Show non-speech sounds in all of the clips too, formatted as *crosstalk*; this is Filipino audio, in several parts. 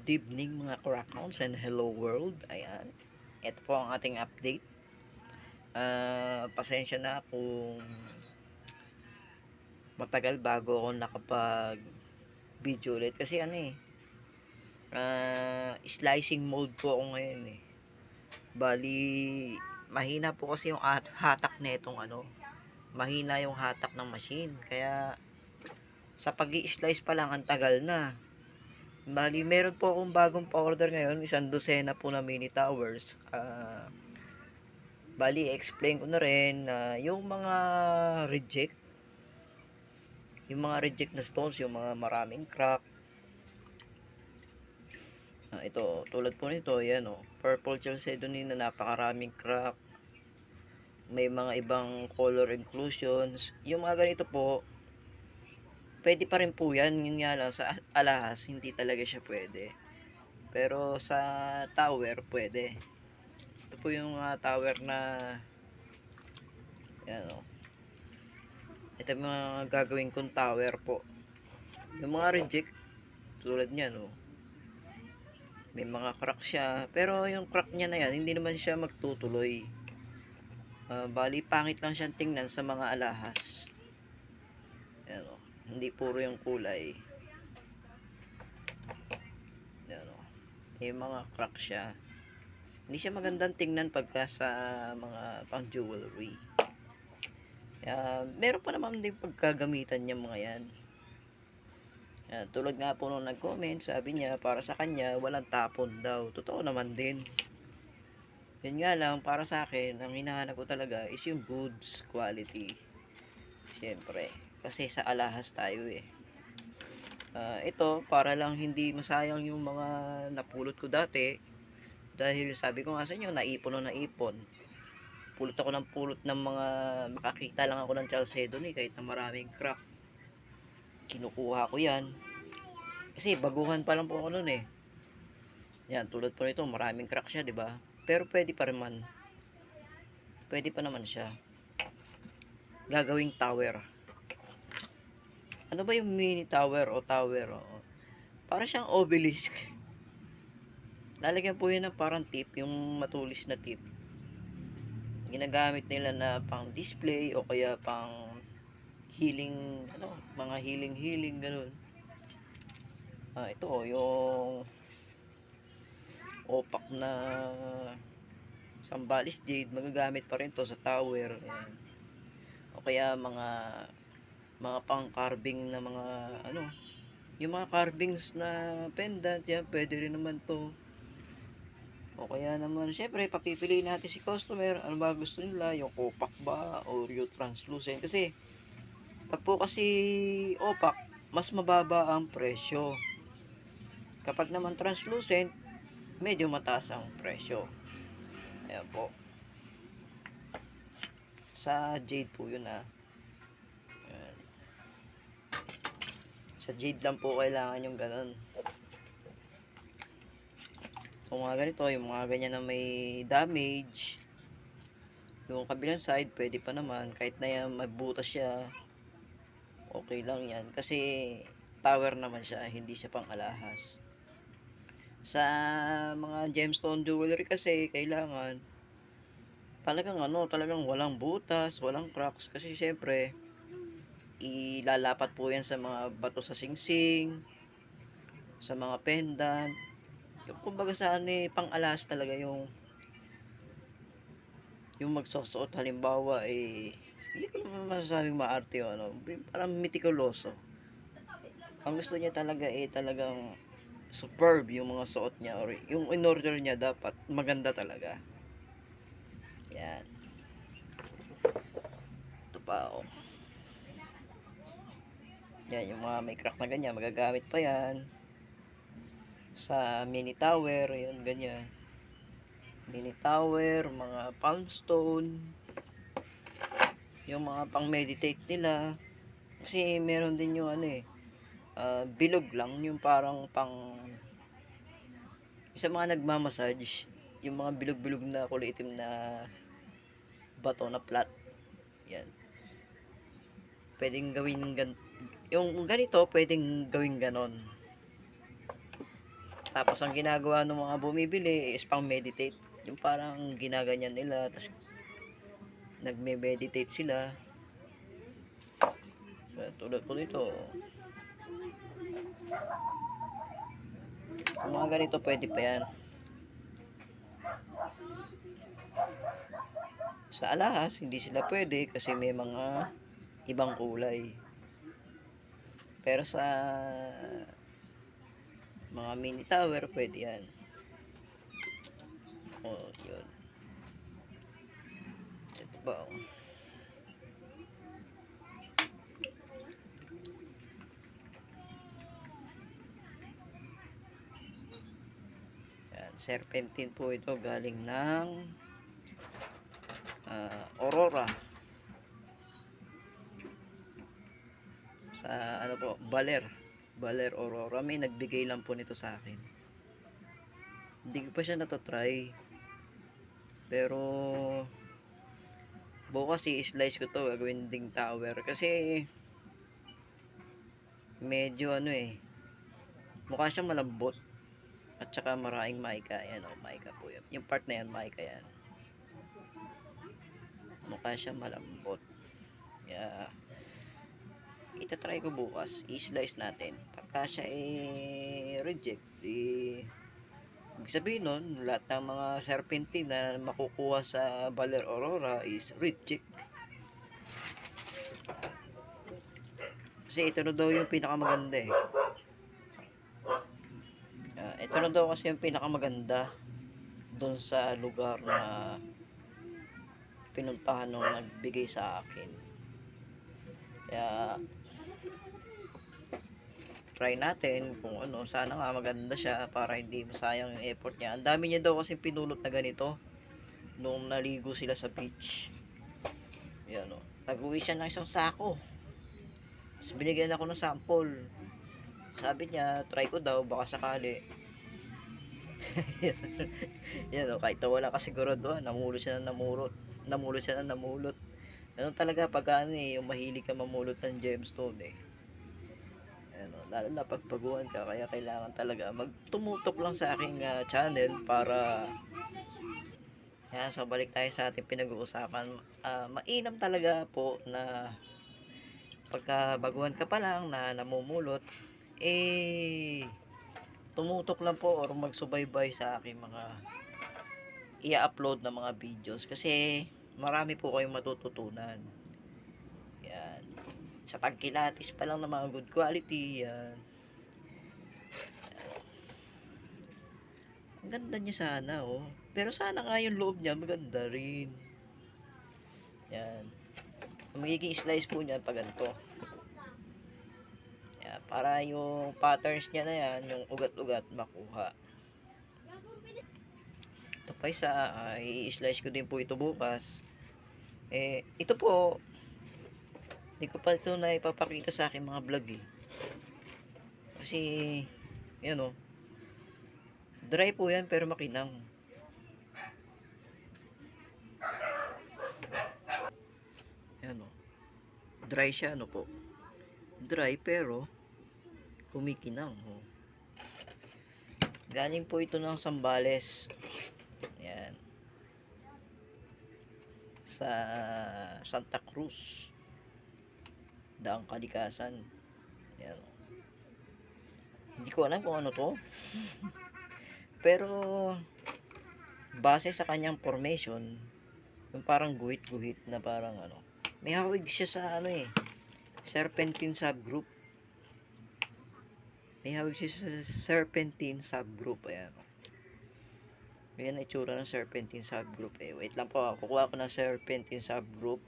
Good evening mga Crackhounds and hello world. Ayan. Ito po ang ating update. Ah, pasensya na kung matagal bago ako nakapag video ulit kasi ano eh ah, slicing mode po ako ngayon eh. Bali mahina po kasi yung at- hatak nitong ano. Mahina yung hatak ng machine kaya sa pag slice pa lang ang tagal na. Bali, meron po akong bagong pa-order ngayon, isang dosena po na mini towers. Ah, bali, explain ko na rin na yung mga reject, yung mga reject na stones, yung mga maraming crack. Ah, ito, tulad po nito, yan o, purple chalcedony na napakaraming crack. May mga ibang color inclusions. Yung mga ganito po, pwede pa rin po yan. Yun nga lang, sa alahas, hindi talaga siya pwede. Pero sa tower, pwede. Ito po yung mga tower na yan o. Ito yung mga gagawin kong tower po. Yung mga reject, tulad niyan o. May mga crack siya. Pero yung crack niya na yan, hindi naman siya magtutuloy. Ah, bali, pangit lang siyang tingnan sa mga alahas. Hindi puro yung kulay. Yan o yung mga crack siya. Hindi siya magandang tingnan pagka sa mga pang jewelry. Kaya meron pa naman din pagkagamitan niya mga yan. Yan, tulad nga po nung nag-comment sabi niya para sa kanya walang tapon daw. Totoo naman din. Yun nga lang para sa akin ang hinahanap ko talaga is yung goods quality. Siyempre, kasi sa alahas tayo eh. Ah, ito, para lang hindi masayang yung mga napulot ko dati. Dahil sabi ko nga sa inyo, naipon o naipon. Pulot ako ng pulot ng mga, makakita lang ako ng chalcedony kahit na maraming crack. Kinukuha ko yan. Kasi baguhan pa lang po ako nun eh. Yan, tulad po nito, maraming crack siya, ba? Pero pwede pa rin man. Pwede pa naman siya gagawing tower. Ano ba yung mini tower o tower? O? Para siyang obelisk. Lalagyan po yun ng parang tip, yung matulis na tip. Ginagamit nila na pang display o kaya pang healing, ano, mga healing-healing, ganun. Ah, ito, yung opak na sambalis jade, magagamit pa rin to sa tower. Ayan o kaya mga mga pang carving na mga ano yung mga carvings na pendant yan pwede rin naman to. O kaya naman syempre papipiliin natin si customer ano ba gusto nila yung opac ba o yung translucent? Kasi pag po kasi opac mas mababa ang presyo. Kapag naman translucent medyo mataas ang presyo. Ayan po. Sa jade po yun ah. Sa jade lang po kailangan yung ganun. Kung mga ganito, yung mga ganyan na may damage, yung kabilang side, pwede pa naman. Kahit na yan, magbutas siya, okay lang yan. Kasi tower naman siya, hindi siya pang alahas. Sa mga gemstone jewelry kasi, kailangan talagang ano, talagang walang butas, walang cracks kasi syempre ilalapat po yan sa mga bato sa singsing, sa mga pendant. Yung kumbaga sa ano eh, pang alas talaga yung yung magsusuot halimbawa eh hindi ko naman masasabing maarte o ano, parang mitikuloso. Ang gusto niya talaga eh talagang superb yung mga suot niya or yung in order niya dapat maganda talaga. Yan. Ito pa, oh. Yan, yung mga may crack na ganyan, magagamit pa yan. Sa mini tower, yun, ganyan. Mini tower, mga palm stone. Yung mga pang meditate nila. Kasi meron din yung ano eh, ah, bilog lang, yung parang pang sa mga nagmamassage yung mga bilog-bilog na kulay itim na bato na flat. Yan. Pwedeng gawin gan yung ganito, pwedeng gawin ganon. Tapos ang ginagawa ng mga bumibili is pang meditate. Yung parang ginaganyan nila, tapos nagme-meditate sila. Tulad po nito. Kung mga ganito, pwede pa yan. Sa alahas, hindi sila pwede kasi may mga ibang kulay. Pero sa mga mini tower, pwede yan. Oh, yun. Ito ba, oh. Serpentine po ito galing ng ah, Aurora. Baler. Baler Aurora. May nagbigay lang po nito sa akin. Hindi ko pa siya natotry. Pero bukas i-slice ko to gagawin ding tower kasi medyo ano eh mukha siyang malambot at saka maraming maika yan o maika po yan yung part na yan maika yan mukha siyang malambot kaya itatry ko bukas i-slice natin pagka siya eh reject di Ibig sabihin nun, lahat ng mga serpentine na makukuha sa Baler Aurora is reject. Kasi ito na daw yung pinakamaganda eh. Ah, ito na daw kasi yung pinakamaganda doon sa lugar na pinuntahan nung nagbigay sa akin. Kaya try natin kung ano, sana nga maganda siya para hindi masayang yung effort niya. Ang dami niya daw kasi pinulot na ganito nung naligo sila sa beach. Yan o. Nag-uwi siya ng isang sako. Tapos binigyan ako ng sample. Sabi niya, try ko daw, baka sakali. *laughs* Yan o, kahit na wala kasiguraduhan, namulot siya ng namulot. Namulot siya ng namulot. Ganun talaga pag ano eh, yung mahilig ka mamulot ng gemstone eh ano, lalo na pagpaguan ka kaya kailangan talaga magtumutok lang sa aking ah, channel para yan, so balik tayo sa ating pinag-uusapan. Ah, mainam talaga po na pagka baguhan ka pa lang na namumulot eh tumutok lang po or magsubaybay sa aking mga i-upload na mga videos. Kasi marami po kayong matututunan sa pagkilatis pa lang ng mga good quality yan. Ang ganda niya sana oh. Pero sana nga yung loob niya maganda rin. Yan. Ang magiging slice po niya pag ganito. Yan, para yung patterns niya na yan yung ugat-ugat makuha. Ito pa isa ah, i-slice ko din po ito bukas. Eh ito po hindi ko pa ito na ipapakita sa aking mga vlog eh. Kasi, yan o. Dry po yan pero makinang. Yan o. Dry siya ano po. Dry pero kumikinang. Oh. Galing po ito ng Sambales. Yan. Sa Santa Cruz daang kalikasan. Yan. Hindi ko alam kung ano to. Pero base sa kanyang formation, yung parang guhit-guhit na parang ano. May hawig siya sa ano eh. Serpentine subgroup. May hawig siya sa serpentine subgroup. Ayan. Ayan itsura ng serpentine subgroup eh. Wait lang po. Kukuha ko ng serpentine subgroup.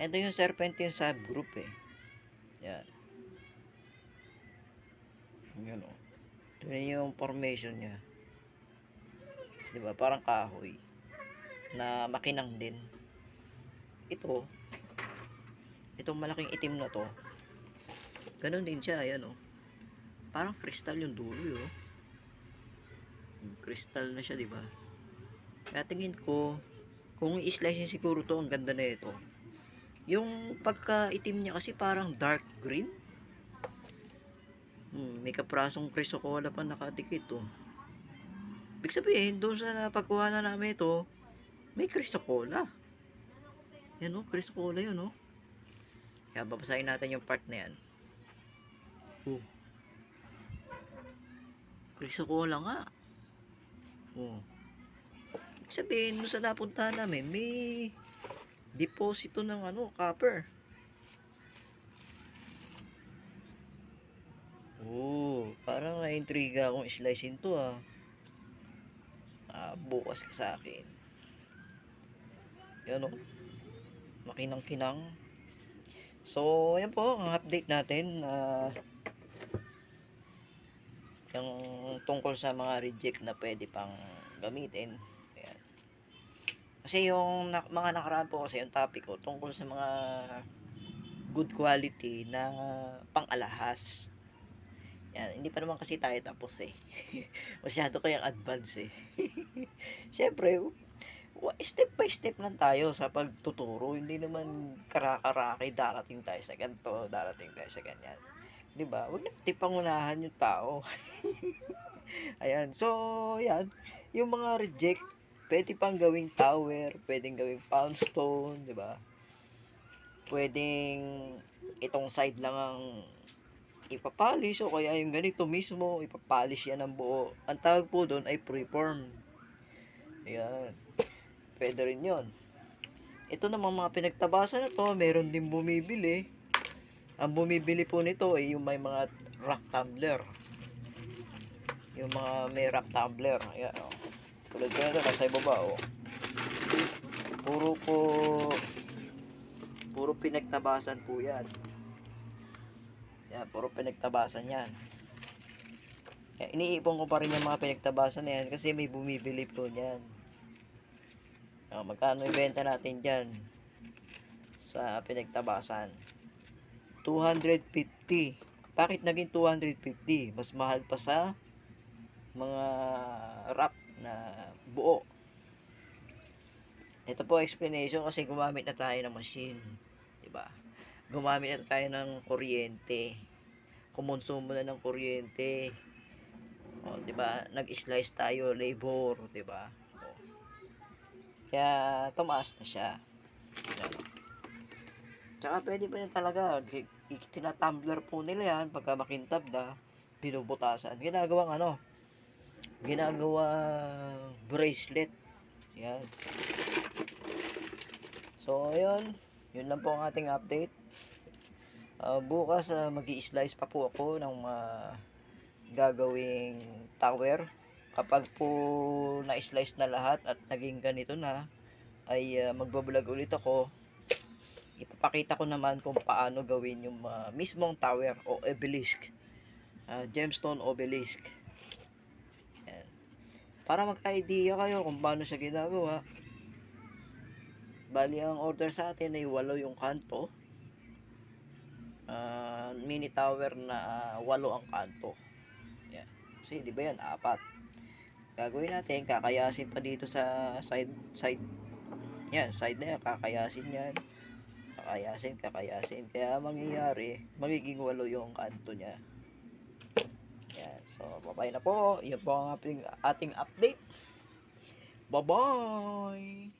Ito yung serpentine subgroup eh. Yan. Yan o. Ito yung formation niya. Diba? Parang kahoy. Na makinang din. Ito. Itong malaking itim na to. Ganon din siya. Ayan o. Parang kristal yung dulo yun. Kristal na siya, diba? Kaya tingin ko, kung i-slice siguro to, ang ganda na ito. Yung pagka itim niya kasi parang dark green. Hmm, may kaprasong Crisocola pa nakadikit oh. Ibig sabihin, doon sa napagkuha na namin ito, may Crisocola. Yan oh, Crisocola yun oh. Kaya babasahin natin yung part na yan. Oh. Crisocola nga. Oh. Ibig sabihin, doon sa napuntahan namin, may deposito ng ano, copper. Oo, parang na-intriga akong slicein to ah. Ah, bukas ka sa akin. Yan o. Makinang-kinang. So, ayan po, ang update natin. ah yung tungkol sa mga reject na pwede pang gamitin. Kasi yung na- mga nakaraan po kasi yung topic ko tungkol sa mga good quality na pang-alahas. Yan, hindi pa naman kasi tayo tapos eh. *laughs* Masyado kayang advance eh. *laughs* Siyempre, step by step lang tayo sa pagtuturo. Hindi naman karakaraki darating tayo sa ganito, darating tayo sa ganyan. 'Di ba? Huwag natin pangunahan yung tao. *laughs* Ayan. So, yan. Yung mga reject, pwede pang gawing tower, pwedeng gawing poundstone, 'di ba? Pwedeng itong side lang ang ipapolish o kaya yung ganito mismo ipapolish yan ng buo. Ang tawag po doon ay preform. Ayan. Pwede rin yon. Ito namang mga pinagtabasan na to, meron din bumibili. Ang bumibili po nito ay yung may mga rock tumbler. Yung mga may rock tumbler. Ayan o. Tulad ko na ito, nasa ibaba o. Puro po puro pinagtabasan po yan. Yan, puro pinagtabasan yan. Kaya iniipon ko pa rin yung mga pinagtabasan na yan kasi may bumibili po niyan. Ah, magkano ibenta natin dyan sa pinagtabasan? 250. Bakit naging 250? Mas mahal pa sa mga wrap na buo. Ito po explanation kasi gumamit na tayo ng machine. 'Di ba? Gumamit na tayo ng kuryente. Kumonsumo na ng kuryente. O, 'di ba? Nag-slice tayo labor, 'di ba? Kaya tumaas na siya. Yan. Tsaka pwede pa yan talaga. Tinatumbler po nila yan pagka makintab na binubutasan. Ginagawang ano? Ginagawang bracelet. Yan. So, ayun. Yun lang po ang ating update. Ah, bukas uh, mag slice pa po ako ng mga gagawing tower. Kapag po na-slice na lahat at naging ganito na, ay uh, magbablog ulit ako. Ipapakita ko naman kung paano gawin yung uh, mismong tower o obelisk. Ah, gemstone obelisk. Para magka-idea kayo kung paano siya ginagawa. Bali, ang order sa atin ay walo yung kanto. Ah, mini tower na ah, walo ang kanto. Yan. Kasi di ba yan, apat. Gagawin natin, kakayasin pa dito sa side, side, yan, side na yan, kakayasin yan. Kakayasin, kakayasin. Kaya mangyayari, magiging walo yung kanto niya. So, bye na po. Yan po ang ating update. Bye-bye!